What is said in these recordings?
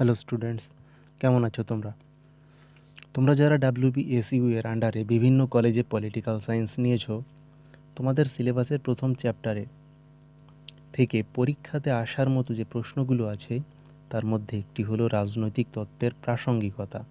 Hello students, কেমন আছো তোমরা? তোমরা যারা ডাব্লিউবিএসইউ এর আন্ডারে বিভিন্ন কলেজে পলিটিক্যাল সায়েন্স নিয়েছো, তোমাদের সিলেবাসের প্রথম চ্যাপ্টারে থেকে পরীক্ষাতে আসার মতো যে প্রশ্নগুলো আছে, তার মধ্যে একটি হলো রাজনৈতিক তত্ত্বের প্রাসঙ্গিকতা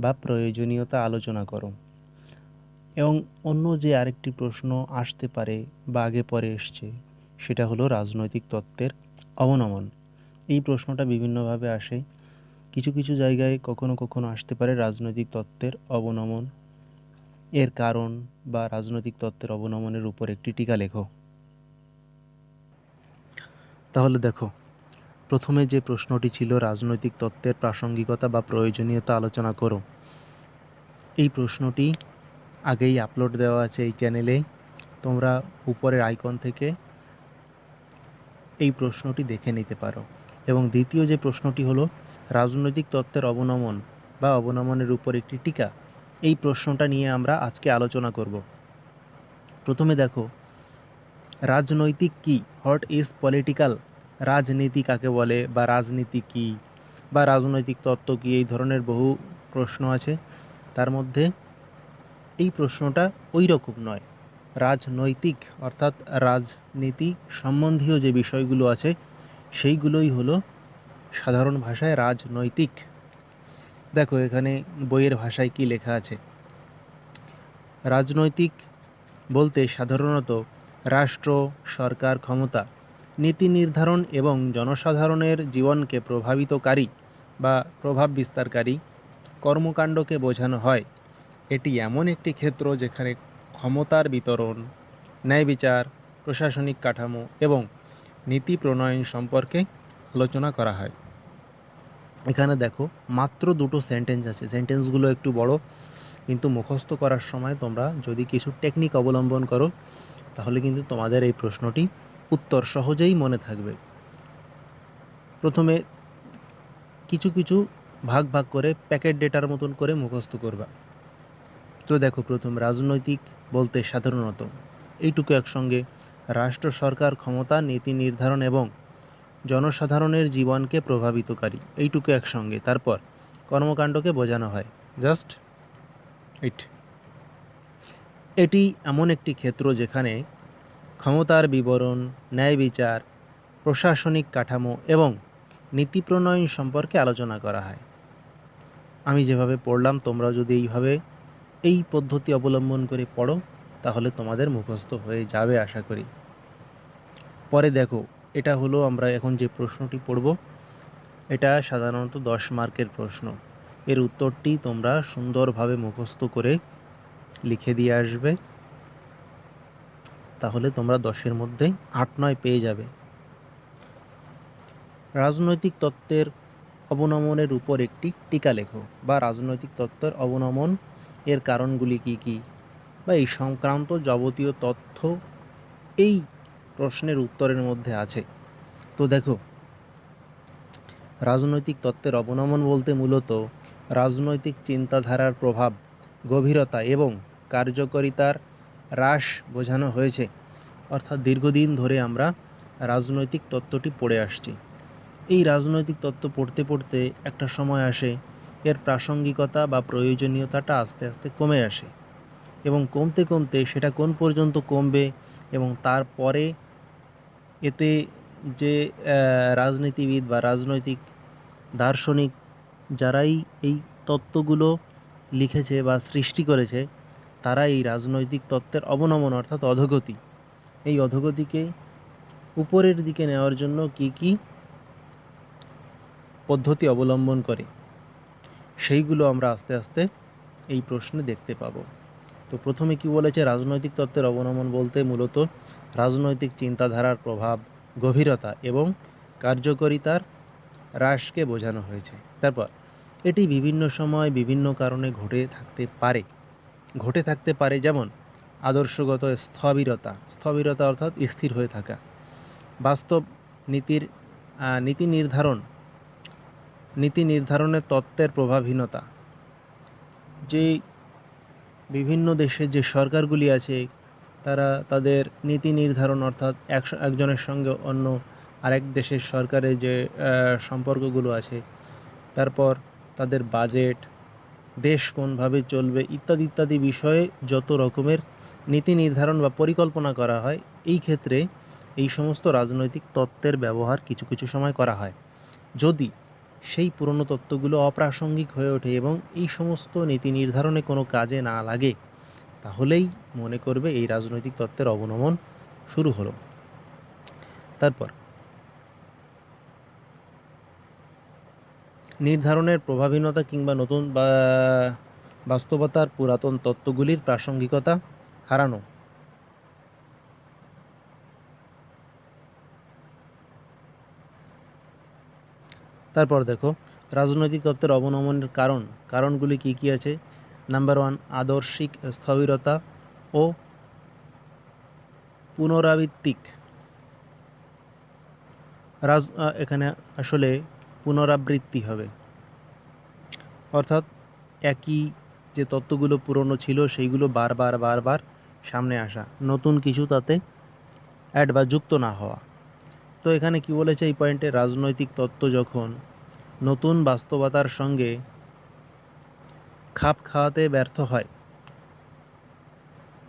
বা প্রয়োজনীয়তা আলোচনা করো। এবং অন্য যে আরেকটি প্রশ্ন আসতে পারে বা আগে পরে এসছে, সেটা হলো রাজনৈতিক তত্ত্বের অবনমন। এই প্রশ্নটা বিভিন্নভাবে আসে। কিছু কিছু জায়গায় কখনো কখনো আসতে পারে রাজনৈতিক তত্ত্বের অবনমন। এর কারণ বা রাজনৈতিক তত্ত্বের অবনমনের উপর একটি টিকা লেখো। তাহলে দেখো, প্রথমে যে প্রশ্নটি ছিল রাজনৈতিক তত্ত্বের প্রাসঙ্গিকতা বা প্রয়োজনীয়তা আলোচনা করো। এই প্রশ্নটি আগেই আপলোড দেওয়া আছে এই চ্যানেলে। তোমরা উপরের আইকন থেকে এই প্রশ্নটি দেখে নিতে পারো। এবং দ্বিতীয় যে প্রশ্নটি হলো, রাজনৈতিক তত্ত্বের অবনমন বা অবনমনের উপর একটি টিকা, এই প্রশ্নটা নিয়ে আমরা আজকে আলোচনা করব। প্রথমে দেখো, রাজনৈতিক কি? হোয়াট ইজ পলিটিক্যাল রাজনীতি কাকে বলে বা রাজনীতি কি? বা রাজনৈতিক তত্ত্ব কি? এই ধরনের বহু প্রশ্ন আছে। তার মধ্যে এই প্রশ্নটা ওই রকম নয়। রাজনৈতিক অর্থাৎ রাজনীতি সম্বন্ধীয় যে বিষয়গুলো আছে সেইগুলোই হলো সাধারণ ভাষায় রাজনৈতিক। দেখো, এখানে বইয়ের ভাষায় কি লেখা আছে? রাজনৈতিক বলতে সাধারণত রাষ্ট্র, সরকার, ক্ষমতা, নীতি নির্ধারণ এবং জনসাধারণের জীবনকে প্রভাবিতকারী বা প্রভাব বিস্তারকারী কর্মকাণ্ডকে বোঝানো হয়। এটি এমন একটি ক্ষেত্র যেখানে ক্ষমতার বিতরণ ন্যায় বিচার প্রশাসনিক কাঠামো এবং নীতি প্রণয়ন সম্পর্কে আলোচনা করা হয়। এখানে দেখো, মাত্র দুটো সেন্টেন্স আছে। সেন্টেন্সগুলো একটু বড়, কিন্তু মুখস্থ করার সময় তোমরা যদি কিছু টেকনিক অবলম্বন করো, তাহলে কিন্তু তোমাদের এই প্রশ্নটি উত্তর সহজেই মনে থাকবে। প্রথমে কিছু কিছু ভাগ ভাগ করে প্যাকেট ডেটার মতন করে মুখস্থ করবা। তো দেখো, প্রথম রাজনৈতিক বলতে সাধারণত, এইটুকু একসঙ্গে রাষ্ট্র সরকার ক্ষমতা, নীতি নির্ধারণ এবং জনসাধারণের জীবনকে প্রভাবিতকারী। এইটুকু একসঙ্গে। তারপর কর্মকাণ্ডকে বোঝানো হয়। Just it. এটি এমন একটি ক্ষেত্র যেখানে ক্ষমতার বিবরণ, ন্যায় বিচার, প্রশাসনিক কাঠামো এবং নীতি প্রণয়ন সম্পর্কে আলোচনা করা হয়। আমি যেভাবে পড়লাম তোমরা যদি এইভাবে এই পদ্ধতি অবলম্বন করে পড়ো তাহলে তোমাদের মুখস্থ হয়ে যাবে আশা করি। পরে দেখো, এটা হলো আমরা এখন যে প্রশ্নটি পড়ব, এটা সাধারণত দশ মার্কের প্রশ্ন। এর উত্তরটি তোমরা সুন্দরভাবে মুখস্থ করে লিখে দিয়ে আসবে। তাহলে তোমরা দশের মধ্যে আট নয় পেয়ে যাবে। রাজনৈতিক তত্ত্বের অবনমনের উপর একটি টিকা লেখো, বা রাজনৈতিক তত্ত্বের অবনমন এর কারণগুলি কি কি? বা এই সংক্রান্ত যাবতীয় তথ্য এই প্রশ্নের উত্তরের মধ্যে আছে। তো দেখো, রাজনৈতিক তত্ত্বের অবনমন বলতে মূলত রাজনৈতিক চিন্তাধারার প্রভাব, গভীরতা এবং কার্যকরিতার হ্রাস বোঝানো হয়েছে। অর্থাৎ দীর্ঘদিন ধরে আমরা রাজনৈতিক তত্ত্বটি পড়ে আসছি। এই রাজনৈতিক তত্ত্ব পড়তে পড়তে একটা সময় আসে, এর প্রাসঙ্গিকতা বা প্রয়োজনীয়তাটা আস্তে আস্তে কমে আসে। এবং কমতে কমতে সেটা কোন পর্যন্ত কমবে এবং তারপরে এতে যে রাজনীতিবিদ বা রাজনৈতিক দার্শনিক যারাই এই তত্ত্বগুলো লিখেছে বা সৃষ্টি করেছে, তারা এই রাজনৈতিক তত্ত্বের অবনমন অর্থাৎ অধোগতি। এই অধোগতিকে উপরের দিকে নেওয়ার জন্য কি কি পদ্ধতি অবলম্বন করে, সেইগুলো আমরা আস্তে আস্তে এই প্রশ্নে দেখতে পাবো। তো প্রথমে কি বলেছে? রাজনৈতিক তত্ত্বের অবনমন বলতে মূলত রাজনৈতিক চিন্তাধারার প্রভাব, গভীরতা এবং কার্যকরিতার হ্রাসকে বোঝানো হয়েছে। তারপর, এটি বিভিন্ন সময় বিভিন্ন কারণে ঘটে থাকতে পারে। ঘটে থাকতে পারে যেমন, আদর্শগত স্থবিরতা। স্থবিরতা অর্থাৎ স্থির হয়ে থাকা। বাস্তব নীতির নীতি নির্ধারণ, নীতি নির্ধারণের তত্ত্বের প্রভাবহীনতা। যে বিভিন্ন দেশের যে সরকারগুলি আছে, তারা তাদের নীতি নির্ধারণ অর্থাৎ একশো, একজনের সঙ্গে অন্য আরেক দেশের সরকারের যে সম্পর্কগুলো আছে, তারপর তাদের বাজেট দেশ কোনভাবে চলবে ইত্যাদি ইত্যাদি বিষয়ে যত রকমের নীতি নির্ধারণ বা পরিকল্পনা করা হয়, এই ক্ষেত্রে এই সমস্ত রাজনৈতিক তত্ত্বের ব্যবহার কিছু কিছু সময় করা হয়। যদি সেই পুরনো তত্ত্বগুলো অপ্রাসঙ্গিক হয়ে ওঠে এবং এই সমস্ত নীতি নির্ধারণে কোনো কাজে না লাগে। তাহলেই মনে করবে এই রাজনৈতিক তত্ত্বের অবনমন শুরু হলো। তারপর নির্ধারণের প্রভাবহীনতা কিংবা নতুন বা বাস্তবতার পুরাতন তত্ত্বগুলির প্রাসঙ্গিকতা হারানো। তারপর দেখো রাজনৈতিক তত্ত্বের অবনমনের কারণ, কারণগুলি কি কি আছে? নাম্বার ওয়ান আদর্শিক স্থবিরতা ও পুনরাবৃত্তিক। রাজ এখানে আসলে পুনরাবৃত্তি হবে। অর্থাৎ একই যে তত্ত্বগুলো পুরনো ছিল, সেইগুলো বারবার বারবার সামনে আসা। নতুন কিছু তাতে অ্যাড বা যুক্ত না হওয়া। তো এখানে কি বলেছে এই পয়েন্টে? রাজনৈতিক তত্ত্ব যখন নতুন বাস্তবতার সঙ্গে খাপ খাওয়াতে ব্যর্থ হয়,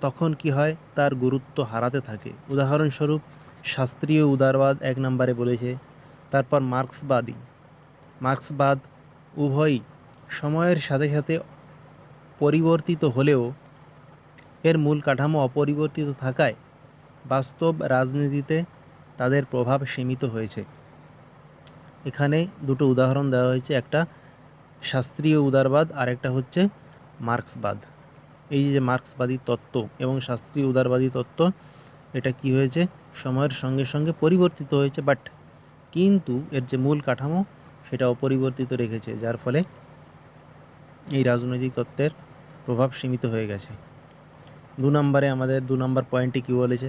তখন কি হয়? তার গুরুত্ব হারাতে থাকে। উদাহরণস্বরূপ, শাস্ত্রীয় উদারবাদ এক নম্বরে বলেছে, তারপর মার্ক্সবাদী। মার্ক্সবাদ উভয়ই সময়ের সাথে সাথে পরিবর্তিত হলেও এর মূল কাঠামো অপরিবর্তিত থাকায় বাস্তব রাজনীতিতে তাদের প্রভাব সীমিত হয়েছে। এখানে দুটো উদাহরণ দেওয়া হয়েছে, একটা শাস্ত্রীয় উদারবাদ আর একটা হচ্ছে মার্ক্সবাদ। এই যে মার্ক্সবাদী তত্ত্ব এবং শাস্ত্রীয় উদারবাদী তত্ত্ব, এটা কি হয়েছে? সময়ের সঙ্গে সঙ্গে পরিবর্তিত হয়েছে বাট কিন্তু এর যে মূল কাঠামো, সেটা অপরিবর্তিত রেখেছে, যার ফলে এই রাজনৈতিক তত্ত্বের প্রভাব সীমিত হয়ে গেছে। দু নম্বরে আমাদের, দু নম্বর পয়েন্টে কী বলেছে?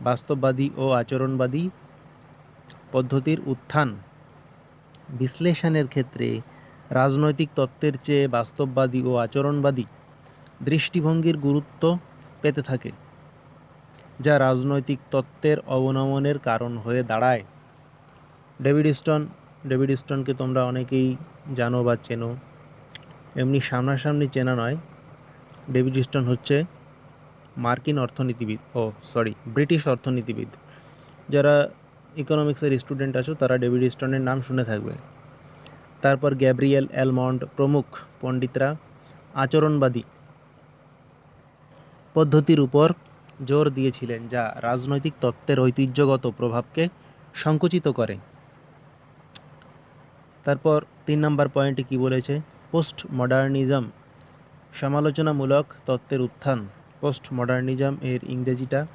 বাস্তববাদী ও আচরণবাদী পদ্ধতির উত্থান। বিশ্লেষণের ক্ষেত্রে রাজনৈতিক তত্ত্বের চেয়ে বাস্তববাদী ও আচরণবাদী দৃষ্টিভঙ্গির গুরুত্ব পেতে থাকে, যা রাজনৈতিক তত্ত্বের অবনমনের কারণ হয়ে দাঁড়ায়। ডেভিড স্টন ডেভিড স্টোনকে তোমরা অনেকেই জানো বা চেনো, এমনি সামনাসামনি চেনা নয়। ডেভিড স্টোন হচ্ছে মার্কিন অর্থনীতিবিদ, ও সরি, ব্রিটিশ অর্থনীতিবিদ। যারা ইকোনমিক্সের স্টুডেন্ট আছো, তারা ডেভিড স্টোনের নাম শুনে থাকবে। তারপর গ্যাব্রিয়েল অ্যালমন্ড প্রমুখ পণ্ডিতরা আচরণবাদী পদ্ধতির উপর জোর দিয়েছিলেন, যা রাজনৈতিক তত্ত্বের ঐতিহ্যগত প্রভাবকে সংকুচিত করে। তারপর তিন নম্বর পয়েন্টে কি বলেছে? পোস্ট মডার্নিজম সমালোচনামূলক তত্ত্বের উত্থান। পোস্ট মডার্নিজম এর ইংরেজিটা?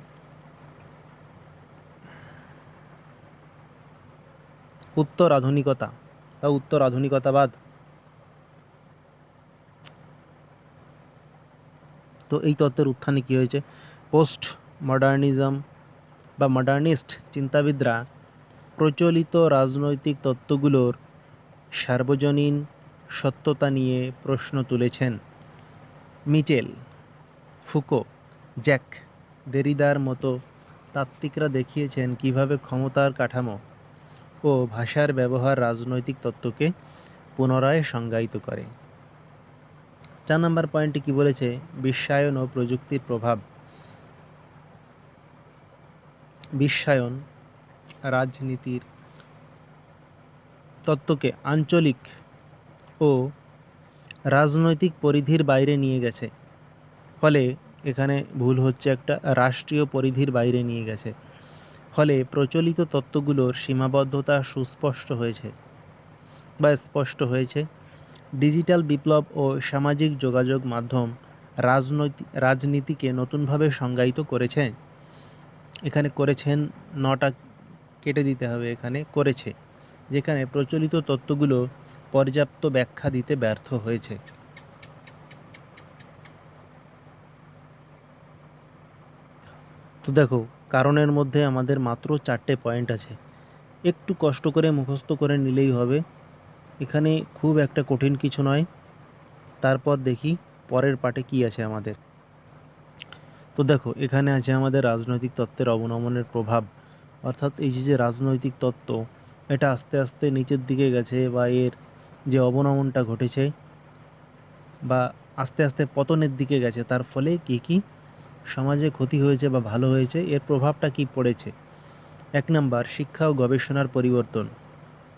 উত্তর আধুনিকতা। বা উত্তর আধুনিকতাবাদ। তো এই তত্ত্বের উত্থানে কী হয়েছে? পোস্ট মডার্নিজম বা মডার্নিস্ট চিন্তাবিদরা প্রচলিত রাজনৈতিক তত্ত্বগুলোর সার্বজনীন সত্যতা নিয়ে প্রশ্ন তুলেছেন। মিচেল ফুকো, জ্যাক, দেরিদার মতো তাত্ত্বিকরা দেখিয়েছেন কীভাবে ক্ষমতার কাঠামো ও ভাষার ব্যবহার রাজনৈতিক তত্ত্বকে পুনরায় সংজ্ঞায়িত করে। চার নম্বর পয়েন্টে কি বলেছে? বিশ্বায়ন ও প্রযুক্তির প্রভাব। বিশ্বায়ন রাজনীতির তত্ত্বকে আঞ্চলিক ও রাজনৈতিক পরিধির বাইরে নিয়ে গেছে। ফলে এখানে ভুল হচ্ছে একটা রাষ্ট্রীয় পরিধির বাইরে নিয়ে গেছে। ফলে প্রচলিত তত্ত্বগুলোর সীমাবদ্ধতা সুস্পষ্ট হয়েছে বা স্পষ্ট হয়েছে। ডিজিটাল বিপ্লব ও সামাজিক যোগাযোগ মাধ্যম রাজনৈতিক রাজনীতিকে নতুনভাবে সংজ্ঞায়িত করেছে। এখানে করেছেন নটা কেটে দিতে হবে এখানে করেছে, যেখানে প্রচলিত তত্ত্বগুলো পর্যাপ্ত ব্যাখ্যা দিতে ব্যর্থ হয়েছে। তো দেখো, কারণের মধ্যে আমাদের মাত্র চারটে পয়েন্ট আছে। একটু কষ্ট করে মুখস্থ করে নিলেই হবে। এখানে খুব একটা কঠিন কিছু নয়। তারপর দেখি পরের পাটে কি আছে আমাদের। তো দেখো, এখানে আছে আমাদের রাজনৈতিক তত্ত্বের অবনমনের প্রভাব। অর্থাৎ এই যে রাজনৈতিক তত্ত্ব, এটা আস্তে আস্তে নিচের দিকে গেছে বা এর যে অবনমনটা ঘটেছে বা আস্তে আস্তে পতনের দিকে গেছে, তার ফলে কী কী সমাজে ক্ষতি হয়েছে বা ভালো হয়েছে, এর প্রভাবটা কি পড়েছে? এক নাম্বার, শিক্ষা ও গবেষণার পরিবর্তন।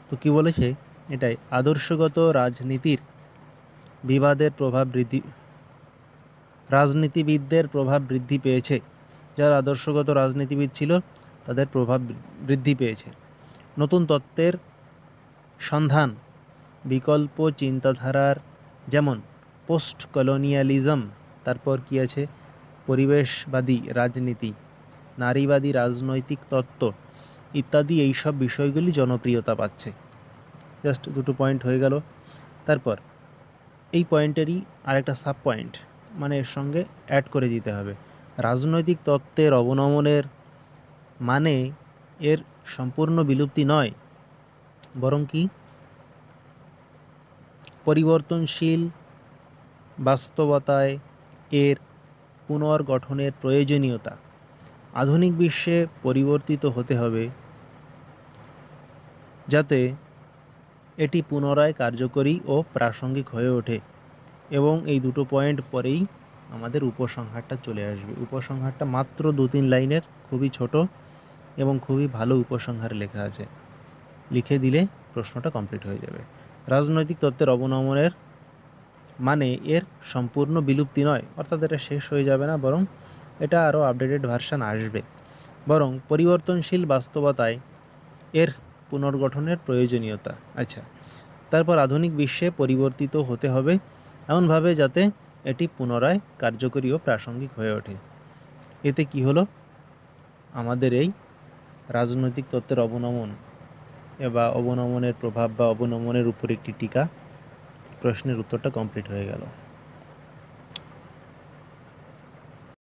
তো কি বলেছে? এটাই, আদর্শগত রাজনীতির বিবাদের প্রভাব বৃদ্ধি, রাজনীতিবিদদের প্রভাব বৃদ্ধি পেয়েছে। যারা আদর্শগত রাজনীতিবিদ ছিল, তাদের প্রভাব বৃদ্ধি পেয়েছে। নতুন তত্ত্বের সন্ধান, বিকল্প চিন্তাধারার, যেমন পোস্ট কলোনিয়ালিজম তারপর কি আছে? পরিবেশবাদী রাজনীতি, নারীবাদী রাজনৈতিক তত্ত্ব ইত্যাদি এইসব বিষয়গুলি জনপ্রিয়তা পাচ্ছে। জাস্ট দুটো পয়েন্ট হয়ে গেল। তারপর, এই পয়েন্টেরই আরেকটা সাব পয়েন্ট মানে এর সঙ্গে অ্যাড করে দিতে হবে। রাজনৈতিক তত্ত্বের অবনমনের মানে এর সম্পূর্ণ বিলুপ্তি নয়, বরং কি? পরিবর্তনশীল বাস্তবতায় এর পুনর্গঠনের প্রয়োজনীয়তা। আধুনিক বিশ্বে পরিবর্তিত হতে হবে যাতে এটি পুনরায় কার্যকরী ও প্রাসঙ্গিক হয়ে ওঠে এবং এই দুটো পয়েন্ট পরেই আমাদের উপসংহারটা চলে আসবে। উপসংহারটা মাত্র দু তিন লাইনের, খুবই ছোট এবং খুবই ভালো উপসংহার লেখা আছে। লিখে দিলে প্রশ্নটা কমপ্লিট হয়ে যাবে। রাজনৈতিক তত্ত্বের অবনমনের মানে এর সম্পূর্ণ বিলুপ্তি নয়। অর্থাৎ এটা শেষ হয়ে যাবে না, বরং এটা আরও আপডেটেড ভার্সান আসবে। বরং পরিবর্তনশীল বাস্তবতায় এর পুনর্গঠনের প্রয়োজনীয়তা। আচ্ছা তারপর আধুনিক বিশ্বে পরিবর্তিত হতে হবে এমনভাবে যাতে এটি পুনরায় কার্যকরী ও প্রাসঙ্গিক হয়ে ওঠে। এতে কি হলো? আমাদের এই রাজনৈতিক তত্ত্বের অবনমন, বা অবনমনের প্রভাব বা অবনমনের উপর একটি টিকা প্রশ্নের উত্তরটা কমপ্লিট হয়ে গেল।